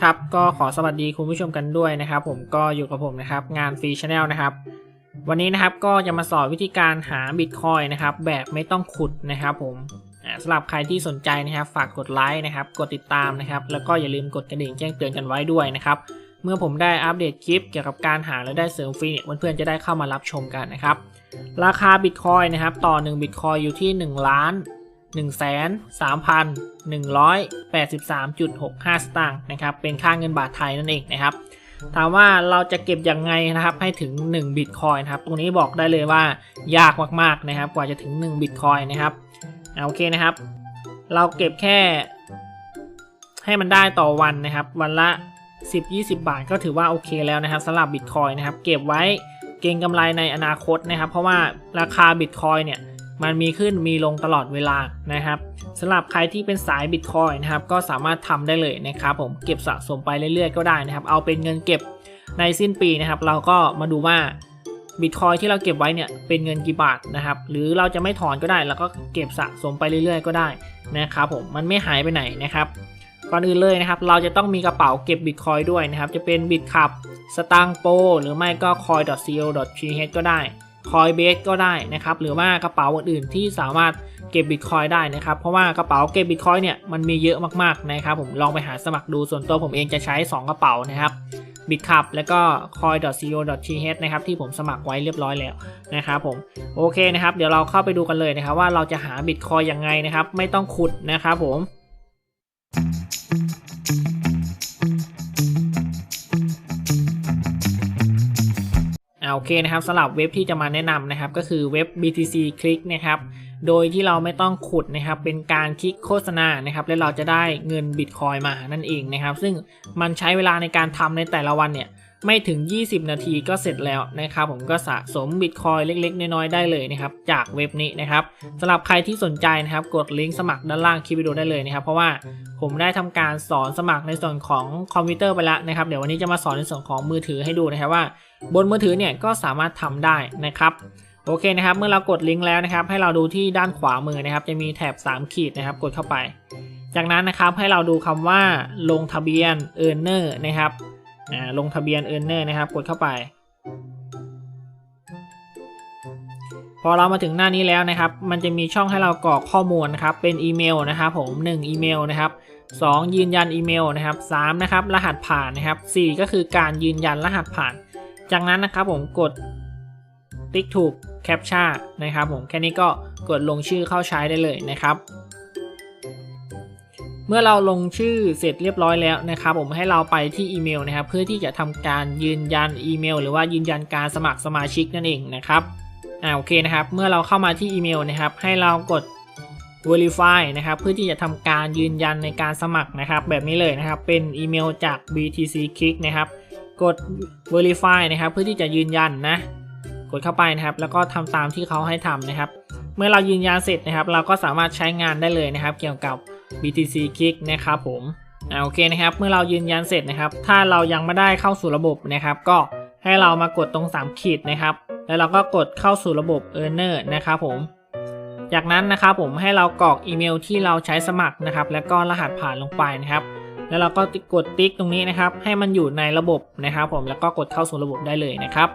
ครับก็ขอสวัสดีคุณผู้ชมกันด้วยนะครับ ผมก็อยู่กับผมนะครับงานฟรีชาแนลนะครับ วันนี้นะครับก็จะมาสอนวิธีการหาบิตคอยนะครับ แบบไม่ต้องขุดนะครับ ผมสำหรับใครที่สนใจนะครับ ฝากกดไลค์นะครับ กดติดตามนะครับ แล้วก็อย่าลืมกดกระดิ่งแจ้งเตือนกันไว้ด้วยนะครับ เมื่อผมได้อัปเดตคลิปเกี่ยวกับการหาและได้เสริมฟรีเนี่ยเพื่อนๆจะได้เข้ามารับชมกันนะครับ ราคาบิตคอยนะครับ ต่อ1บิตคอยอยู่ที่1ล้าน 1 3 1 8 3 6 5 สตางค์นะครับ เป็นค่าเงินบาทไทยนั่นเองนะครับ ถามว่าเราจะเก็บยังไงนะครับให้ถึง1บิตคอยนะครับ ตรงนี้บอกได้เลยว่ายากมากๆนะครับ กว่าจะถึง1บิตคอยนะครับอ่าโอเคนะครับ เราเก็บแค่ ให้มันได้ต่อวันนะครับ วันละ 10-20 บาทก็ถือว่าโอเคแล้วนะครับสำหรับบิตคอยนะครับ เก็บไว้เก็งกำไรในอนาคตนะครับ เพราะว่าราคาบิตคอยเนี่ย มันมีขึ้นมีลงตลอดเวลานะครับสำหรับใครที่เป็นสายบิตคอยนะครับก็สามารถทำได้เลยนะครับผมเก็บสะสมไปเรื่อยๆ ก็ได้นะครับ เอาเป็นเงินเก็บในสิ้นปีนะครับ เราก็มาดูว่าบิตคอยที่เราเก็บไว้เนี่ยเป็นเงินกี่บาทนะครับ หรือเราจะไม่ถอนก็ได้ แล้วก็เก็บสะสมไปเรื่อยๆ ก็ได้นะครับผมมันไม่หายไปไหนนะครับก่อนอื่นเลยนะครับ เราจะต้องมีกระเป๋าเก็บบิตคอยด้วยนะครับ จะเป็นบิตคับสตางโปหรือไม่ก็ coin.co.th ก็ได้ Coinbase ก็ได้นะครับหรือว่ากระเป๋าอื่นๆที่สามารถเก็บบิตคอยได้นะครับเพราะว่ากระเป๋าเก็บบิตคอยเนี่ยมันมีเยอะมากๆนะครับผมลองไปหาสมัครดูส่วนตัวผมเองจะใช้ 2 กระเป๋านะครับบิตคับแล้วก็ coin.co.th นะครับที่ผมสมัครไว้เรียบร้อยแล้วนะครับผมโอเคนะครับ เดี๋ยวเราเข้าไปดูกันเลยนะครับว่าเราจะหาบิตคอยยังไงนะครับ ไม่ต้องขุดนะครับผม โอเคนะครับสำหรับเว็บที่จะมาแนะนำนะครับก็คือเว็บ BTC Click นะครับโดยที่เราไม่ต้องขุดนะครับเป็นการคลิกโฆษณานะครับแล้วเราจะได้เงินบิตคอยมานั่นเองนะครับซึ่งมันใช้เวลาในการทำในแต่ละวันเนี่ย ไม่ถึง 20 นาทีก็เสร็จแล้วนะครับผมก็สะสมบิตคอยเล็กๆ น้อยๆ ได้เลยนะครับจากเว็บนี้นะครับสำหรับใครที่สนใจนะครับกดลิงก์สมัครด้านล่างคลิปวิดีโอได้เลยนะครับเพราะว่าผมได้ทำการสอนสมัครในส่วนของคอมพิวเตอร์ไปแล้วนะครับเดี๋ยววันนี้จะมาสอนในส่วนของมือถือให้ดูนะครับว่า บนมือถือเนี่ยก็สามารถทำได้นะครับโอเคนะครับเมื่อเรากดลิงก์แล้วนะครับให้เราดูที่ด้านขวามือนะครับ จะมีแถบ 3 ขีดนะครับกดเข้าไป จากนั้นนะครับให้เราดูคำว่าลงทะเบียน Earner นะครับ ลงทะเบียน Earner นะครับ กดเข้าไป พอเรามาถึงหน้านี้แล้วนะครับ มันจะมีช่องให้เรากรอกข้อมูลนะครับ เป็นอีเมลนะครับผม 1 อีเมลนะครับ2ยืนยันอีเมลนะครับ3นะครับ รหัสผ่านนะครับ 4 ก็คือการยืนยันรหัสผ่าน จากนั้นนะครับผมกดติ๊กถูกแคปชั่นนะครับผมแค่นี้ก็กดลงชื่อเข้าใช้ได้เลยนะครับ เมื่อเราลงชื่อเสร็จเรียบร้อยแล้วนะครับ ผมให้เราไปที่อีเมลนะครับ เพื่อที่จะทำการยืนยันอีเมล หรือว่ายืนยันการสมัครสมาชิกนั่นเองนะครับอ่าโอเคนะครับ เมื่อเราเข้ามาที่อีเมลนะครับ ให้เรากด verify นะครับ เพื่อที่จะทำการยืนยันในการสมัครนะครับ แบบนี้เลยนะครับ เป็นอีเมลจาก BTC Click นะครับ กด verify นะครับ เพื่อที่จะยืนยันนะ กดเข้าไปนะครับ แล้วก็ทำตามที่เขาให้ทำนะครับ เมื่อเรายืนยันเสร็จนะครับ เราก็สามารถใช้งานได้เลยนะครับ เกี่ยวกับ BTC Click นะครับผมอ่าโอเคนะครับ เมื่อเรายืนยันเสร็จนะครับ ถ้าเรายังไม่ได้เข้าสู่ระบบนะครับ ก็ให้เรามากดตรง 3 ขีดนะครับ แล้วเราก็กดเข้าสู่ระบบ Earner นะครับผม จากนั้นนะครับผมให้เรากรอกอีเมลที่เราใช้สมัครนะครับ แล้วก็รหัสผ่านลงไปนะครับ แล้วเราก็กดติ๊กตรงนี้นะครับ ให้มันอยู่ในระบบนะครับ ผม แล้วก็กดเข้าสู่ระบบได้เลยนะครับ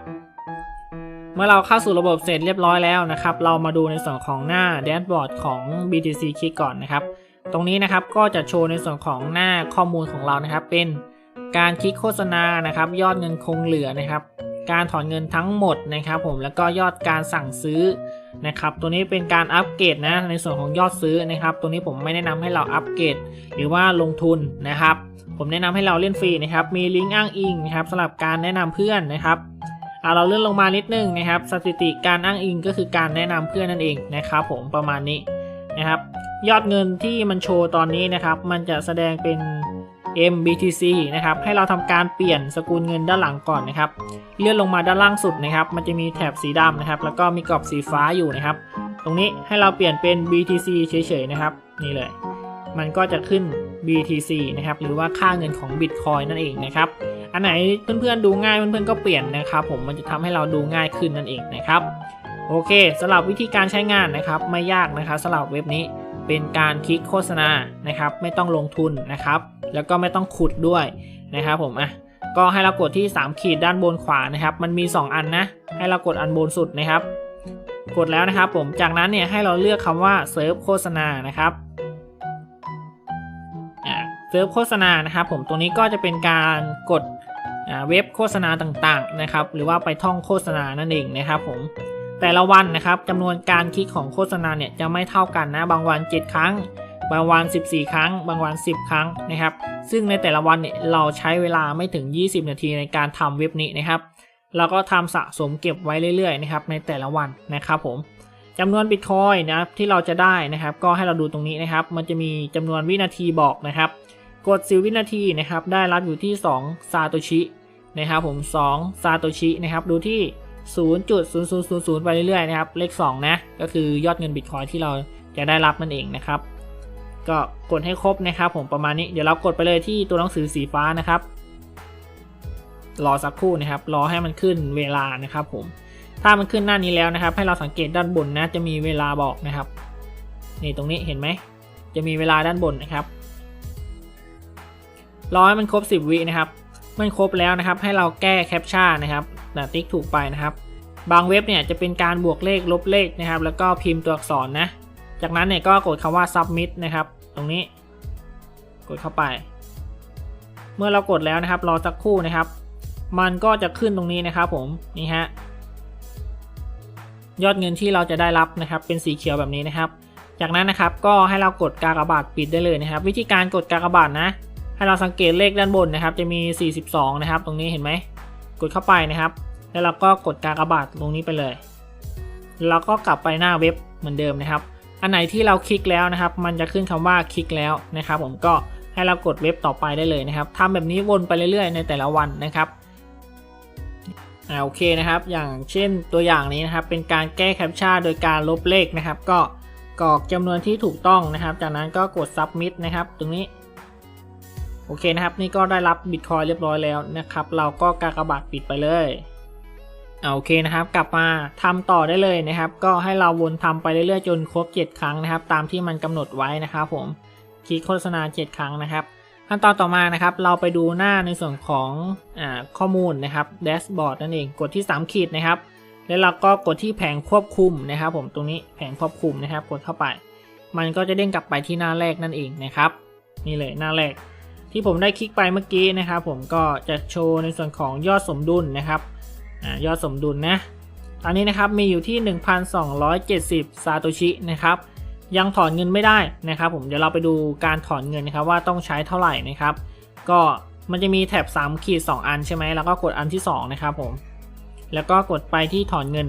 เมื่อเราเข้าสู่ระบบเสร็จเรียบร้อยแล้วนะครับ เรามาดูในส่วนของหน้าแดชบอร์ดของ BTC Click ก่อนนะครับ ตรงนี้นะครับก็จะโชว์ในส่วนของหน้าข้อมูลของเรานะครับ เป็นการคลิกโฆษณานะครับ ยอดเงินคงเหลือนะครับ การถอนเงินทั้งหมดนะครับ ผมแล้วก็ยอดการสั่งซื้อนะครับ ตัวนี้เป็นการอัปเกรดนะในส่วนของยอดซื้อนะครับ ตัวนี้ผมไม่แนะนำให้เราอัปเกรดหรือว่าลงทุนนะครับ ผมแนะนำให้เราเล่นฟรีนะครับ มีลิงก์อ้างอิงนะครับสำหรับการแนะนำเพื่อนนะครับเอาเราเลื่อนลงมานิดนึงนะครับ สถิติการอ้างอิงก็คือการแนะนำเพื่อนนั่นเองนะครับ ผมประมาณนี้นะครับ ยอดเงินที่มันโชว์ตอนนี้นะครับ มันจะแสดงเป็น MBTC นะครับ ให้เราทำการเปลี่ยนสกุลเงินด้านหลังก่อนนะครับ เลื่อนลงมาด้านล่างสุดนะครับ มันจะมีแถบสีดำนะครับ แล้วก็มีกรอบสีฟ้าอยู่นะครับ ตรงนี้ให้เราเปลี่ยนเป็น BTC เฉยๆนะครับ นี่เลย มันก็จะขึ้น BTC นะครับ หรือว่าค่าเงินของ Bitcoin นั่นเองนะครับ อันไหนเพื่อนๆดูง่ายเพื่อนๆก็เปลี่ยนนะครับ ผม มันจะทำให้เราดูง่ายขึ้นนั่นเองนะครับ โอเคสำหรับวิธีการใช้งานนะครับ ไม่ยากนะครับสำหรับเว็บนี้ เป็นการคลิกโฆษณานะครับ ไม่ต้องลงทุนนะครับ แล้วก็ไม่ต้องขุดด้วยนะครับผมอะก็ให้เรากดที่ 3 ขีดด้านบนขวานะครับ มันมี 2 อันนะ ให้เรากดอันบนสุดนะครับ กดแล้วนะครับผมจากนั้นเนี่ยให้เราเลือกคำว่าเซิร์ฟโฆษณานะครับเซิร์ฟโฆษณานะครับผมตรงนี้ก็จะเป็นการกดเว็บโฆษณาต่างๆนะครับ หรือว่าไปท่องโฆษณานั่นเองนะครับผม แต่ละวันนะครับจำนวนการคลิกของโฆษณาเนี่ยจะไม่เท่ากันนะ บางวัน 7 ครั้ง บางวัน 14 ครั้ง บางวัน 10 ครั้งนะครับ ซึ่งในแต่ละวันเนี่ยเราใช้เวลาไม่ถึง 20 นาทีในการทำเว็บนี้นะครับ เราก็ทำสะสมเก็บไว้เรื่อยๆนะครับในแต่ละวันนะครับผมจำนวนบิตคอยนะที่เราจะได้นะครับ ก็ให้เราดูตรงนี้นะครับ มันจะมีจำนวนวินาทีบอกนะครับ กด10วินาทีนะครับ ได้รับอยู่ที่2ซาโตชินะครับผม2ซาโตชินะครับ ดูที่ 0.0000 ไปเรื่อยๆนะครับ เลข 2 นะ ก็คือยอดเงินบิตคอยที่เราจะได้รับนั่นเองนะครับ ก็กดให้ครบนะครับ ผมประมาณนี้ เดี๋ยวเรากดไปเลยที่ตัวหนังสือสีฟ้านะครับ รอสักครู่นะครับ รอให้มันขึ้นเวลานะครับผม ถ้ามันขึ้นหน้านี้แล้วนะครับ ให้เราสังเกตด้านบนนะ จะมีเวลาบอกนะครับ นี่ตรงนี้เห็นไหม จะมีเวลาด้านบนนะครับ รอให้มันครบ 10 วินะครับ มันครบแล้วนะครับ ให้เราแก้แคปชั่นนะครับ นะติ๊กถูกไปนะครับ บางเว็บเนี่ยจะเป็นการบวกเลขลบเลขนะครับ แล้วก็พิมพ์ตัวอักษรนะ จากนั้นเนี่ยก็กดคำว่า submit นะครับ ตรงนี้ กดเข้าไป เมื่อเรากดแล้วนะครับ รอสักครู่นะครับ มันก็จะขึ้นตรงนี้นะครับ ผมนี่ฮะยอดเงินที่เราจะได้รับนะครับ เป็นสีเขียวแบบนี้นะครับ จากนั้นนะครับก็ให้เรากดกากบาทปิดได้เลยนะครับ วิธีการกดกากบาทนะให้เราสังเกตเลขด้านบนนะครับ จะมี 42 นะครับ ตรงนี้เห็นไหม กดเข้าไปนะครับ แล้วเราก็กดการกระบาทตรงนี้ไปเลยแล้วก็กลับไปหน้าเว็บเหมือนเดิมนะครับ อันไหนที่เราคลิกแล้วนะครับ มันจะขึ้นคำว่าคลิกแล้วนะครับ ผมก็ให้เรากดเว็บต่อไปได้เลยนะครับทำแบบนี้วนไปเรื่อยๆ ในแต่ละวันนะครับอ่าโอเคนะครับ อย่างเช่นตัวอย่างนี้นะครับ เป็นการแก้แคปชั่นโดยการลบเลขนะครับ ก็กรอกจำนวนที่ถูกต้องนะครับ จากนั้นก็กด submit นะครับ ตรงนี้โอเคนะครับ นี่ก็ได้รับบิตคอยเรียบร้อยแล้วนะครับ เราก็กากบาทปิดไปเลย โอเคนะครับกลับมาทำต่อได้เลยนะครับ ก็ให้เราวนทำไปเรื่อยๆจนครบ 7 ครั้งนะครับ ตามที่มันกำหนดไว้นะครับผมคลิกโฆษณา 7 ครั้งนะครับ ขั้นตอนต่อมานะครับ เราไปดูหน้าในส่วนของอข้อมูลนะครับแดชบอร์ดนั่นเองกดที่ 3 ขีดนะครับ แล้วเราก็กดที่แผงควบคุมนะครับ ผมตรงนี้แผงควบคุมนะครับ กดเข้าไป มันก็จะเด้งกลับไปที่หน้าแรกนั่นเองนะครับนี่เลยหน้าแรกที่ผมได้คลิกไปเมื่อกี้นะครับ ผมก็จะโชว์ในส่วนของยอดสมดุลนะครับ ยอดสมดุลนะตอนนี้นะครับมีอยู่ที่ 1,270 ซาโตชินะครับยังถอนเงินไม่ได้นะครับ ผมเดี๋ยวเราไปดูการถอนเงินนะครับว่าต้องใช้เท่าไหร่นะครับ ก็มันจะมีแถบ3ขีด2อันใช่ไหมแล้วก็กดอันที่ 2 นะครับผม แล้วก็กดไปที่ถอนเงิน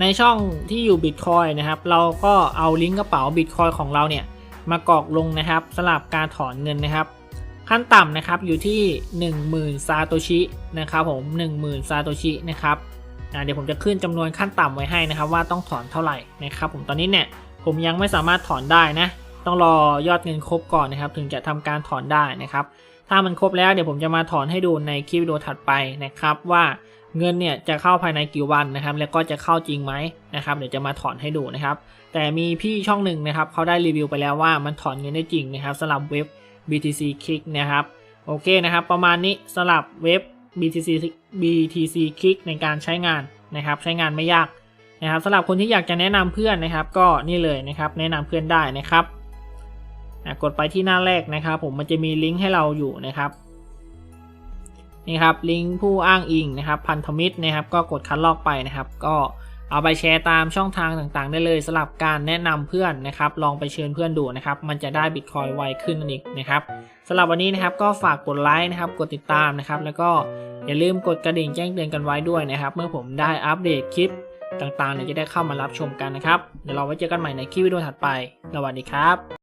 ในช่องที่อยู่ Bitcoin นะครับ เราก็เอาลิงก์กระเป๋า Bitcoin ของเราเนี่ย มากรอกลงนะครับสำหรับการถอนเงินนะครับ ขั้นต่ำนะครับอยู่ที่ 10,000 ซาโตชินะครับผม 10,000 ซาโตชินะครับเดี๋ยวผมจะขึ้นจำนวนขั้นต่ำไว้ให้นะครับ ว่าต้องถอนเท่าไหร่นะครับ ผมตอนนี้เนี่ยผมยังไม่สามารถถอนได้นะ ต้องรอยอดเงินครบก่อนนะครับ ถึงจะทำการถอนได้นะครับ ถ้ามันครบแล้วเดี๋ยวผมจะมาถอนให้ดูในคลิปวิดีโอถัดไปนะครับว่าเงินเนี่ยจะเข้าภายในกี่วันนะครับ แล้วก็จะเข้าจริงไหมนะครับ เดี๋ยวจะมาถอนให้ดูนะครับ แต่มีพี่ช่องหนึ่งนะครับเขาได้รีวิวไปแล้วว่ามันถอนเงินได้จริงนะครับสำหรับเว็บ BTC Click นะครับโอเคนะครับ ประมาณนี้สำหรับเว็บ BTC BTC Click ในการใช้งานนะครับ ใช้งานไม่ยากนะครับสำหรับคนที่อยากจะแนะนำเพื่อนนะครับ ก็นี่เลยนะครับ แนะนำเพื่อนได้นะครับกดไปที่หน้าแรกนะครับ ผมมันจะมีลิงก์ให้เราอยู่นะครับนี่ครับลิงก์ผู้อ้างอิงนะครับ พันธมิตรนะครับ ก็กดคัดลอกไปนะครับ ก็ เอาไปแชร์ตามช่องทางต่างๆ ได้เลยสำหรับการแนะนำเพื่อนนะครับ ลองไปเชิญเพื่อนดูนะครับ มันจะได้บิตคอยไวขึ้นนั่นเองนะครับสำหรับวันนี้นะครับก็ฝากกดไลค์นะครับ กดติดตามนะครับ แล้วก็อย่าลืมกดกระดิ่งแจ้งเตือนกันไว้ด้วยนะครับ เมื่อผมได้อัปเดตคลิปต่างๆเนี่ยจะได้เข้ามารับชมกันนะครับเดี๋ยวเราไว้เจอกันใหม่ในคลิปวิดีโอถัดไปสวัสดีครับ